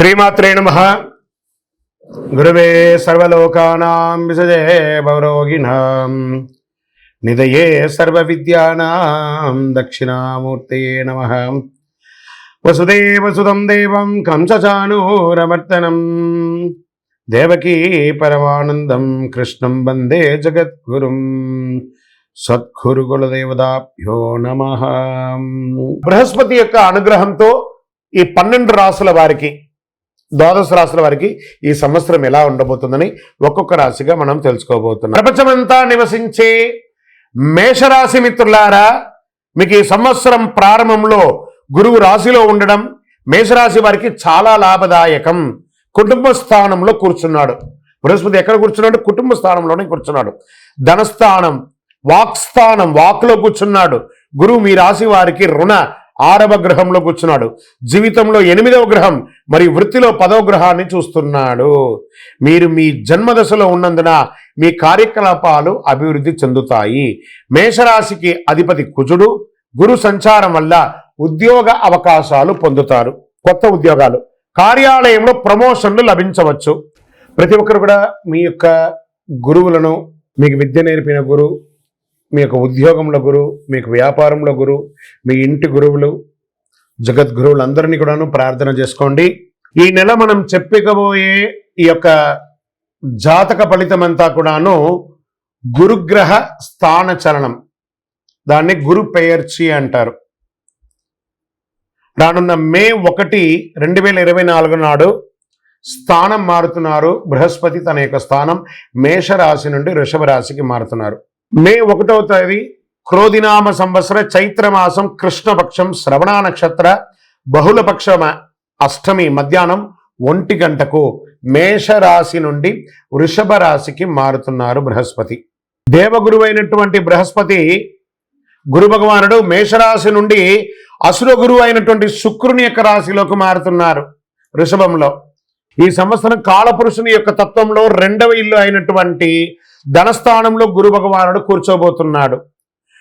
శ్రీమాత్రే నమ. గురువే సర్వలోకానాం విసజే భవరోగిణాం నిదయే సర్వవిద్యానాం దక్షిణామూర్తయే నమ. వసుదేవసుదం దేవం కంసచానూరమర్తనం దేవకీ పరమానందం కృష్ణం వందే జగద్గురుం. సద్గురుగులదేవదాభ్యో నమ. బృహస్పతి యొక్క అనుగ్రహంతో ఈ పన్నెండు రాసుల వారికి ద్వాదశ రాశుల వారికి ఈ సంవత్సరం ఎలా ఉండబోతుందని ఒక్కొక్క రాశిగా మనం తెలుసుకోబోతున్నాం. ప్రపంచమంతా నివసించే మేషరాశి మిత్రులారా మీకు ఈ సంవత్సరం ప్రారంభంలో గురువు రాశిలో ఉండడం మేషరాశి వారికి చాలా లాభదాయకం. కుటుంబ స్థానంలో కూర్చున్నాడు. బృహస్పతి ఎక్కడ కూర్చున్నాడు? కుటుంబ స్థానంలోనే కూర్చున్నాడు. ధనస్థానం వాక్స్థానం వాక్లో కూర్చున్నాడు. గురువు మీ రాశి వారికి రుణ ఆరవ గ్రహంలో కూర్చున్నాడు. జీవితంలో ఎనిమిదవ గ్రహం మరి వృత్తిలో పదవ గ్రహాన్ని చూస్తున్నాడు. మీరు మీ జన్మదశలో ఉన్నందున మీ కార్యకలాపాలు అభివృద్ధి చెందుతాయి. మేషరాశికి అధిపతి కుజుడు గురు సంచారం వల్ల ఉద్యోగ అవకాశాలు పొందుతారు. కొత్త ఉద్యోగాలు. కార్యాలయంలో ప్రమోషన్లు లభించవచ్చు. ప్రతి ఒక్కరు కూడా మీ యొక్క గురువులను మీకు విద్య నేర్పిన గురువు మీ యొక్క ఉద్యోగంలో గురువు మీకు వ్యాపారంలో గురువు మీ ఇంటి గురువులు జగద్గురువులందరినీ కూడాను ప్రార్థన చేసుకోండి. ఈ నెల మనం చెప్పకబోయే ఈ యొక్క జాతక ఫలితం అంతా కూడాను గురుగ్రహ స్థాన చలనం. దాన్ని గురు పెయర్చి అంటారు. రానున్న మే ఒకటి రెండు వేల ఇరవై నాలుగు నాడు స్థానం మారుతున్నారు. బృహస్పతి తన యొక్క స్థానం మేషరాశి నుండి వృషభ రాశికి మారుతున్నారు. మే ఒకటవ తేదీ క్రోధినామ సంవత్సర చైత్రమాసం కృష్ణపక్షం శ్రవణ నక్షత్ర బహుళపక్ష అష్టమి మధ్యాహ్నం ఒంటి గంటకు మేషరాశి నుండి వృషభ రాశికి మారుతున్నారు బృహస్పతి. దేవగురువైనటువంటి బృహస్పతి గురు భగవానుడు మేషరాశి నుండి అసుర గురువు అయినటువంటి శుక్రుని యొక్క రాశిలోకి మారుతున్నారు వృషభంలో. ఈ సంవత్సరం కాలపురుషుని యొక్క తత్వంలో రెండవ ఇల్లు అయినటువంటి ధనస్థానంలో గురు భగవానుడు కూర్చోబోతున్నాడు.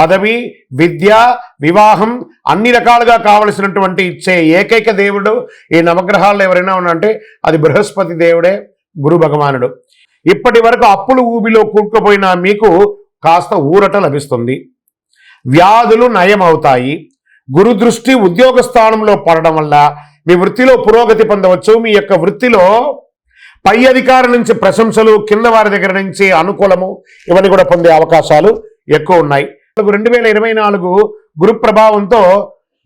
పదవి విద్య వివాహం అన్ని రకాలుగా కావలసినటువంటి ఇచ్చే ఏకైక దేవుడు ఈ నవగ్రహాల్లో ఎవరైనా ఉన్నంటే అది బృహస్పతి దేవుడే గురు భగవానుడు. ఇప్పటి వరకు అప్పులు ఊబిలో కూరుకుపోయిన మీకు కాస్త ఊరట లభిస్తుంది. వ్యాధులు నయమవుతాయి. గురు దృష్టి ఉద్యోగ స్థానంలో పడడం వల్ల మీ వృత్తిలో పురోగతి పొందవచ్చు. మీ యొక్క వృత్తిలో పై అధికారి నుంచి ప్రశంసలు కింద వారి దగ్గర నుంచి అనుకూలము ఇవన్నీ కూడా పొందే అవకాశాలు ఎక్కువ ఉన్నాయి. రెండు వేల ఇరవై నాలుగు గురు ప్రభావంతో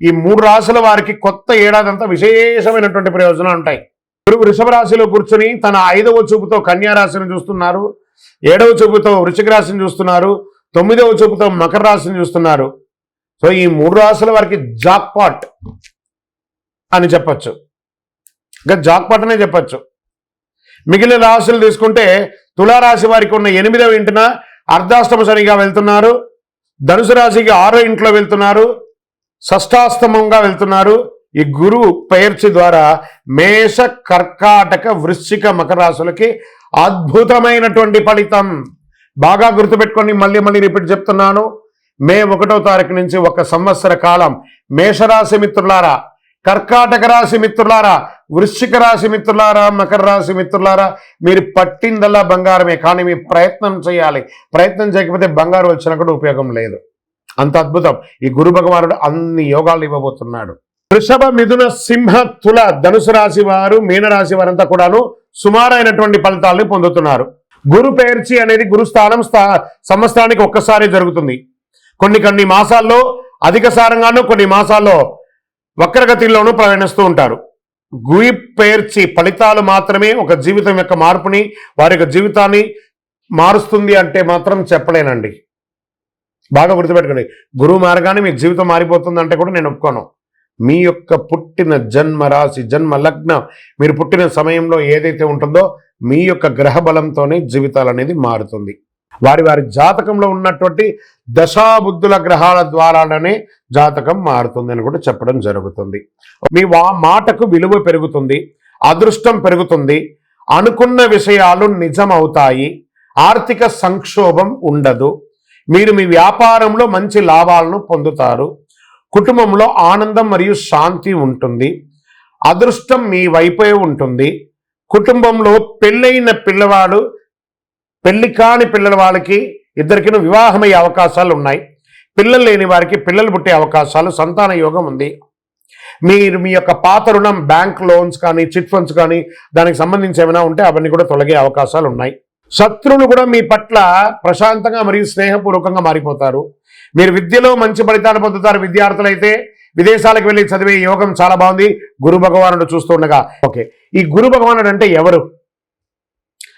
ఈ మూడు రాశుల వారికి కొత్త ఏడాదంతా విశేషమైనటువంటి ప్రయోజనాలు ఉంటాయి. గురువు వృషభ రాశిలో కూర్చుని తన ఐదవ చూపుతో కన్యారాశిని చూస్తున్నారు. ఏడవ చూపుతో వృషిక రాశిని చూస్తున్నారు. తొమ్మిదవ చూపుతో మకర రాశిని చూస్తున్నారు. సో ఈ మూడు రాశుల వారికి జాక్పాట్ అని చెప్పచ్చు. ఇంకా జాక్పాట్ అనే చెప్పచ్చు. మిగిలిన రాశులు తీసుకుంటే తులారాశి వారికి ఉన్న ఎనిమిదవ ఇంటిన అర్ధాష్టమ శనిగా వెళ్తున్నారు. ధనుసు రాశికి ఆరో ఇంట్లో వెళ్తున్నారు షష్టాస్తమంగా వెళ్తున్నారు. ఈ గురువు పేర్చి ద్వారా మేష కర్కాటక వృశ్చిక మకరాశులకి అద్భుతమైనటువంటి ఫలితం. బాగా గుర్తుపెట్టుకొని మళ్ళీ మళ్ళీ రిపీట్ చెప్తున్నాను. మే ఒకటో తారీఖు నుంచి ఒక సంవత్సర కాలం మేషరాశి మిత్రులారా కర్కాటక రాశి మిత్రులారా వృశ్చిక రాశి మిత్రులారా మకర రాశి మిత్రులారా మీరు పట్టిందల్లా బంగారమే కానీ మీ ప్రయత్నం చేయాలి. ప్రయత్నం చేయకపోతే బంగారు వచ్చినా కూడా ఉపయోగం లేదు. అంత అద్భుతం. ఈ గురు భగవానుడు అన్ని యోగాలు ఇవ్వబోతున్నాడు. వృషభ మిథున సింహ తుల ధనుసు రాశి వారు మీనరాశి వారంతా కూడాను సుమారైనటువంటి ఫలితాలను పొందుతున్నారు. గురు పేర్చి అనేది గురుస్థానం స్థా సంవత్సరానికి ఒక్కసారి జరుగుతుంది. కొన్ని కొన్ని మాసాల్లో అధిక సారంగాను కొన్ని మాసాల్లో వక్రగతిలోనూ ప్రయాణిస్తూ ఉంటారు. గురి పేర్చి ఫలితాలు మాత్రమే ఒక జీవితం యొక్క మార్పుని వారి యొక్క జీవితాన్ని మారుస్తుంది అంటే మాత్రం చెప్పలేనండి. బాగా గుర్తుపెట్టుకోండి. గురువు మారగానే మీ జీవితం మారిపోతుంది అంటే కూడా నేను ఒప్పుకోను. మీ యొక్క పుట్టిన జన్మ రాశి జన్మ లగ్నం మీరు పుట్టిన సమయంలో ఏదైతే ఉంటుందో మీ యొక్క గ్రహ బలంతోనే జీవితాలు అనేది మారుతుంది. వారి వారి జాతకంలో ఉన్నటువంటి దశాబుద్ధుల గ్రహాల ద్వారానే జాతకం మారుతుంది అని కూడా చెప్పడం జరుగుతుంది. మీ వా మాటకు విలువ పెరుగుతుంది అదృష్టం పెరుగుతుంది అనుకున్న విషయాలు నిజమవుతాయి ఆర్థిక సంక్షోభం ఉండదు మీరు మీ వ్యాపారంలో మంచి లాభాలను పొందుతారు కుటుంబంలో ఆనందం మరియు శాంతి ఉంటుంది అదృష్టం మీ వైపే ఉంటుంది కుటుంబంలో పెళ్ళైన పిల్లవాడు పెళ్ళి కాని పిల్లల వాళ్ళకి ఇద్దరికీ వివాహమయ్యే అవకాశాలు ఉన్నాయి. పిల్లలు లేని వారికి పిల్లలు పుట్టే అవకాశాలు సంతాన యోగం ఉంది. మీరు మీ యొక్క పాత రుణం బ్యాంక్ లోన్స్ కానీ చిట్ ఫండ్స్ కానీ దానికి సంబంధించి ఏమైనా ఉంటే అవన్నీ కూడా తొలగే అవకాశాలు ఉన్నాయి. శత్రువులు కూడా మీ పట్ల ప్రశాంతంగా మరియు స్నేహపూర్వకంగా మారిపోతారు. మీరు విద్యలో మంచి ఫలితాలు పొందుతారు. విద్యార్థులైతే విదేశాలకు వెళ్ళి చదివే యోగం చాలా బాగుంది. గురు భగవానుడు చూస్తుండగా ఓకే. ఈ గురు భగవానుడు అంటే ఎవరు?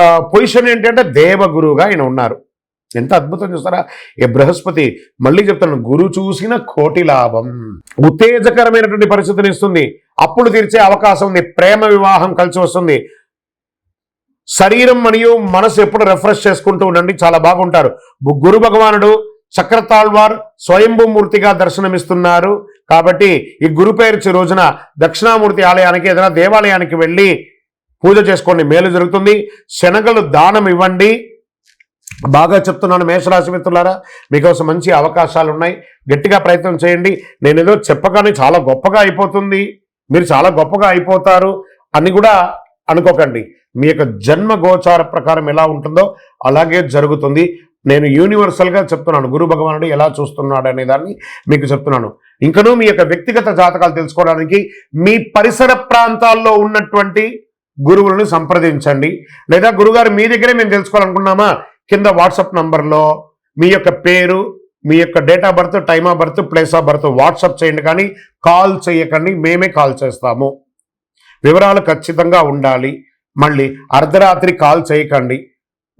పొజిషన్ ఏంటంటే దేవగురువుగా ఆయన ఉన్నారు. ఎంత అద్భుతం చూస్తారా? ఈ బృహస్పతి మళ్ళీ చెప్తాను గురు చూసిన కోటి లాభం. ఉత్తేజకరమైనటువంటి పరిస్థితిని ఇస్తుంది. అప్పులు తీర్చే అవకాశం ఉంది. ప్రేమ వివాహం కలిసి వస్తుంది. శరీరం మరియు మనసు ఎప్పుడు రిఫ్రెష్ చేసుకుంటూ ఉండండి. చాలా బాగుంటారు. గురు భగవానుడు చక్రతాళ్వార్ స్వయంభూమూర్తిగా దర్శనమిస్తున్నారు. కాబట్టి ఈ గురు పేర్చి రోజున దక్షిణామూర్తి ఆలయానికి ఏదైనా దేవాలయానికి వెళ్ళి పూజ చేసుకోండి. మేలు జరుగుతుంది. శనగలు దానం ఇవ్వండి. బాగా చెప్తున్నాను మేషరాశి మిత్రులారా మీకోసం మంచి అవకాశాలు ఉన్నాయి గట్టిగా ప్రయత్నం చేయండి. నేను ఏదో చెప్పగానే చాలా గొప్పగా అయిపోతుంది. మీరు చాలా గొప్పగా అయిపోతారు అని కూడా అనుకోకండి. మీ యొక్క జన్మ గోచార ప్రకారం ఎలా ఉంటుందో అలాగే జరుగుతుంది. నేను యూనివర్సల్గా చెప్తున్నాను. గురు భగవానుడు ఎలా చూస్తున్నాడు అనే దాన్ని మీకు చెప్తున్నాను. ఇంకనూ మీ యొక్క వ్యక్తిగత జాతకాలు తెలుసుకోవడానికి మీ పరిసర ప్రాంతాల్లో ఉన్నటువంటి గురువులను సంప్రదించండి. లేదా గురుగారు మీ దగ్గరే మేము తెలుసుకోవాలనుకున్నామా? కింద వాట్సాప్ నంబర్లో మీ యొక్క పేరు మీ యొక్క date of birth time of birth place of birth WhatsApp చేయండి కానీ కాల్ చేయకండి మేమే కాల్ చేస్తాము. వివరాలు ఖచ్చితంగా ఉండాలి. మళ్ళీ అర్ధరాత్రి కాల్ చేయకండి.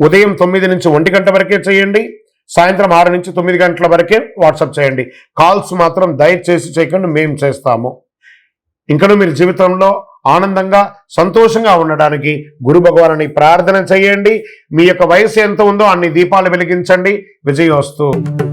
ఉదయం తొమ్మిది నుంచి ఒంటి గంట వరకే చేయండి. సాయంత్రం ఆరు నుంచి తొమ్మిది గంటల వరకే వాట్సాప్ చేయండి. కాల్స్ మాత్రం దయచేసి చేయకండి మేము చేస్తాము. ఇంకనూ మీరు జీవితంలో ఆనందంగా సంతోషంగా ఉండడానికి గురు భగవానుని ప్రార్థన చేయండి. మీ యొక్క వయసు ఎంత ఉందో అన్ని దీపాలు వెలిగించండి. విజయోస్తు.